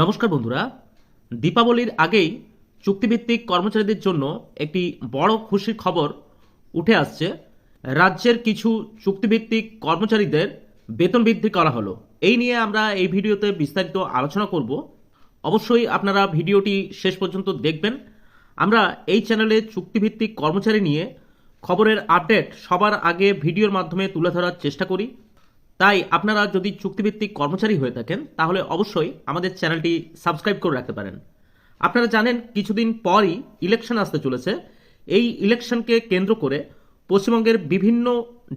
নমস্কার বন্ধুরা। দীপাবলির আগেই চুক্তিভিত্তিক কর্মচারীদের জন্য একটি বড় খুশির খবর উঠে আসছে। রাজ্যের কিছু চুক্তিভিত্তিক কর্মচারীদের বেতন বৃদ্ধি করা হলো। এই নিয়ে আমরা এই ভিডিওতে বিস্তারিত আলোচনা করব। অবশ্যই আপনারা ভিডিওটি শেষ পর্যন্ত দেখবেন। আমরা এই চ্যানেলে চুক্তিভিত্তিক কর্মচারী নিয়ে খবরের আপডেট সবার আগে ভিডিওর মাধ্যমে তুলে ধরার চেষ্টা করি। তাই আপনারা যদি চুক্তিভিত্তিক কর্মচারী হয়ে থাকেন, তাহলে অবশ্যই আমাদের চ্যানেলটি সাবস্ক্রাইব করে রাখতে পারেন। আপনারা জানেন, কিছুদিন পরই ইলেকশন আসতে চলেছে। এই ইলেকশনকে কেন্দ্র করে পশ্চিমবঙ্গের বিভিন্ন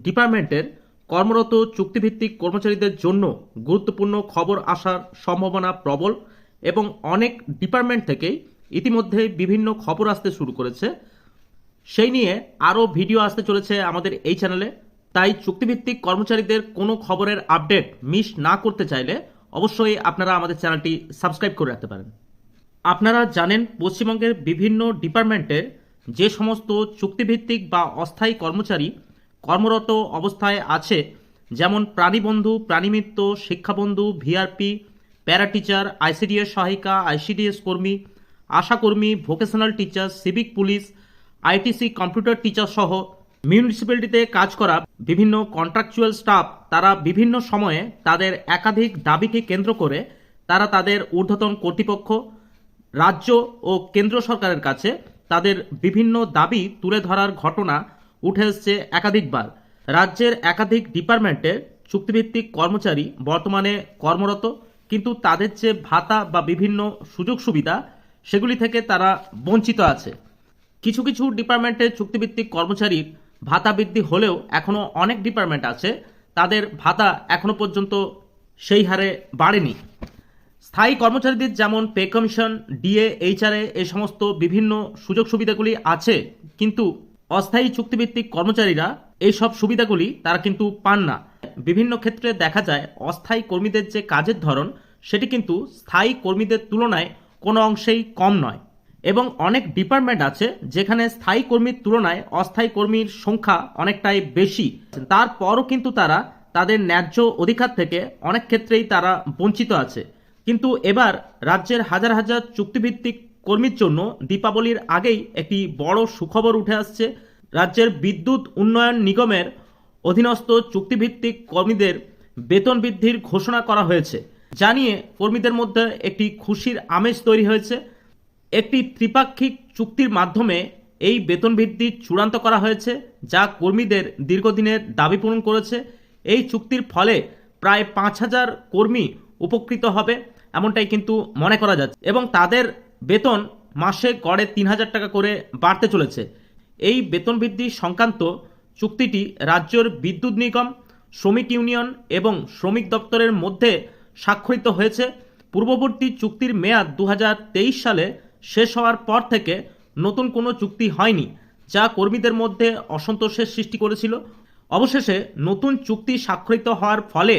ডিপার্টমেন্টের কর্মরত চুক্তিভিত্তিক কর্মচারীদের জন্য গুরুত্বপূর্ণ খবর আসার সম্ভাবনা প্রবল এবং অনেক ডিপার্টমেন্ট থেকেই ইতিমধ্যে বিভিন্ন খবর আসতে শুরু করেছে। সেই নিয়ে আরও ভিডিও আসতে চলেছে আমাদের এই চ্যানেলে। তাই চুক্তিভিত্তিক কর্মচারীদের কোনো খবরের আপডেট মিস না করতে চাইলে অবশ্যই আপনারা আমাদের চ্যানেলটি সাবস্ক্রাইব করে রাখতে পারেন। আপনারা জানেন পশ্চিমবঙ্গের বিভিন্ন ডিপার্টমেন্টের যে সমস্ত চুক্তিভিত্তিক বা অস্থায়ী কর্মচারী কর্মরত অবস্থায় আছে, যেমন প্রাণীবন্ধু প্রাণীমিত্র শিক্ষাবন্ধু, ভিআরপি প্যারা টিচার আইসিডিএস সহায়িকা, আইসিডিএস কর্মী, আশাকর্মী, vocational teacher, civic police, ITC computer teacher সহ মিউনিসিপ্যালিটিতে কাজ করা বিভিন্ন কন্ট্রাকচুয়াল স্টাফ তারা বিভিন্ন সময়ে তাদের একাধিক দাবিকে কেন্দ্র করে তারা তাদের ঊর্ধ্বতন কর্তৃপক্ষ, রাজ্য ও কেন্দ্র সরকারের কাছে তাদের বিভিন্ন দাবি তুলে ধরার ঘটনা উঠে এসছে একাধিকবার। রাজ্যের একাধিক ডিপার্টমেন্টের চুক্তিভিত্তিক কর্মচারী বর্তমানে কর্মরত, কিন্তু তাদের যে ভাতা বা বিভিন্ন সুযোগ সুবিধা, সেগুলি থেকে তারা বঞ্চিত আছে। কিছু কিছু ডিপার্টমেন্টের চুক্তিভিত্তিক কর্মচারীর ভাতা বৃদ্ধি হলেও এখনও অনেক ডিপার্টমেন্ট আছে, তাদের ভাতা এখনও পর্যন্ত সেই হারে বাড়েনি। স্থায়ী কর্মচারীদের যেমন পে কমিশন, ডিএ, এইচআরএ এই সমস্ত বিভিন্ন সুযোগ সুবিধাগুলি আছে, কিন্তু অস্থায়ী চুক্তিভিত্তিক কর্মচারীরা এই সব সুবিধাগুলি তারা কিন্তু পান না। বিভিন্ন ক্ষেত্রে দেখা যায় অস্থায়ী কর্মীদের যে কাজের ধরন, সেটি কিন্তু স্থায়ী কর্মীদের তুলনায় কোনো অংশেই কম নয়। এবং অনেক ডিপার্টমেন্ট আছে যেখানে স্থায়ী কর্মীর তুলনায় অস্থায়ী কর্মীর সংখ্যা অনেকটাই বেশি। তারপরও কিন্তু তারা তাদের ন্যায্য অধিকার থেকে অনেক ক্ষেত্রেই তারা বঞ্চিত আছে। কিন্তু এবার রাজ্যের হাজার হাজার চুক্তিভিত্তিক কর্মীর জন্য দীপাবলির আগেই একটি বড় সুখবর উঠে আসছে। রাজ্যের বিদ্যুৎ উন্নয়ন নিগমের অধীনস্থ চুক্তিভিত্তিক কর্মীদের বেতন বৃদ্ধির ঘোষণা করা হয়েছে। জানিয়ে কর্মীদের মধ্যে একটি খুশির আমেজ তৈরি হয়েছে। একটি ত্রিপাক্ষিক চুক্তির মাধ্যমে এই বেতন বৃদ্ধি চূড়ান্ত করা হয়েছে, যা কর্মীদের দীর্ঘদিনের দাবি পূরণ করেছে। এই চুক্তির ফলে প্রায় পাঁচ হাজার কর্মী উপকৃত হবে, এমনটাই কিন্তু মনে করা যাচ্ছে। এবং তাদের বেতন মাসে গড়ে তিন হাজার টাকা করে বাড়তে চলেছে। এই বেতন বৃদ্ধি সংক্রান্ত চুক্তিটি রাজ্যের বিদ্যুৎ নিগম, শ্রমিক ইউনিয়ন এবং শ্রমিক দপ্তরের মধ্যে স্বাক্ষরিত হয়েছে। পূর্ববর্তী চুক্তির মেয়াদ দু হাজার তেইশ সালে শেষ হওয়ার পর থেকে নতুন কোনো চুক্তি হয়নি, যা কর্মীদের মধ্যে অসন্তোষের সৃষ্টি করেছিল। অবশেষে নতুন চুক্তি স্বাক্ষরিত হওয়ার ফলে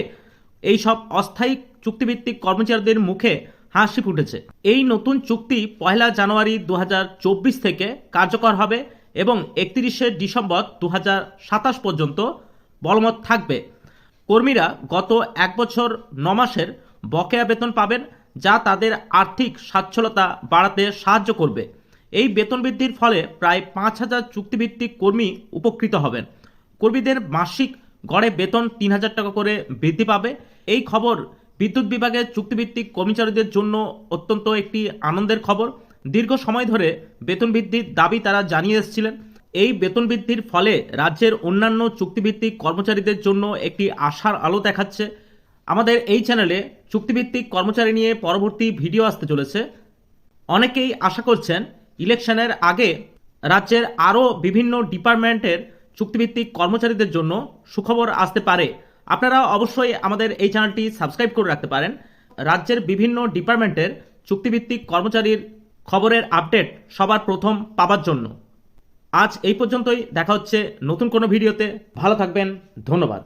এই সব অস্থায়ী চুক্তিভিত্তিক কর্মচারীদের মুখে হাসি ফুটেছে। এই নতুন চুক্তি পয়লা জানুয়ারি দু হাজার চব্বিশ থেকে কার্যকর হবে এবং একত্রিশে ডিসেম্বর দু হাজার সাতাশ পর্যন্ত বলমত থাকবে। কর্মীরা গত এক বছর ন মাসের বকেয়া বেতন পাবেন যা তাদের আর্থিক সচ্ছলতা বাড়াতে সাহায্য করবে। এই বেতন বৃদ্ধির ফলে প্রায় পাঁচ হাজার চুক্তিভিত্তিক কর্মী উপকৃত হবেন। কর্মীদের মাসিক গড়ে বেতন তিন হাজার টাকা করে বৃদ্ধি পাবে। এই খবর বিদ্যুৎ বিভাগের চুক্তিভিত্তিক কর্মচারীদের জন্য অত্যন্ত একটি আনন্দের খবর। দীর্ঘ সময় ধরে বেতন বৃদ্ধির দাবি তারা জানিয়ে এসেছিলেন। এই বেতন বৃদ্ধির ফলে রাজ্যের অন্যান্য চুক্তিভিত্তিক কর্মচারীদের জন্য একটি আশার আলো দেখাচ্ছে। আমাদের এই চ্যানেলে চুক্তিভিত্তিক কর্মচারী নিয়ে পরবর্তী ভিডিও আসতে চলেছে। অনেকেই আশা করছেন ইলেকশনের আগে রাজ্যের আরও বিভিন্ন ডিপার্টমেন্টের চুক্তিভিত্তিক কর্মচারীদের জন্য সুখবর আসতে পারে। আপনারা অবশ্যই আমাদের এই চ্যানেলটি সাবস্ক্রাইব করে রাখতে পারেন। রাজ্যের বিভিন্ন ডিপার্টমেন্টের চুক্তিভিত্তিক কর্মচারীর খবরের আপডেট সবার প্রথম পাবার জন্য। আজ এই পর্যন্তই। দেখা হচ্ছে নতুন কোনো ভিডিওতে। ভালো থাকবেন। ধন্যবাদ।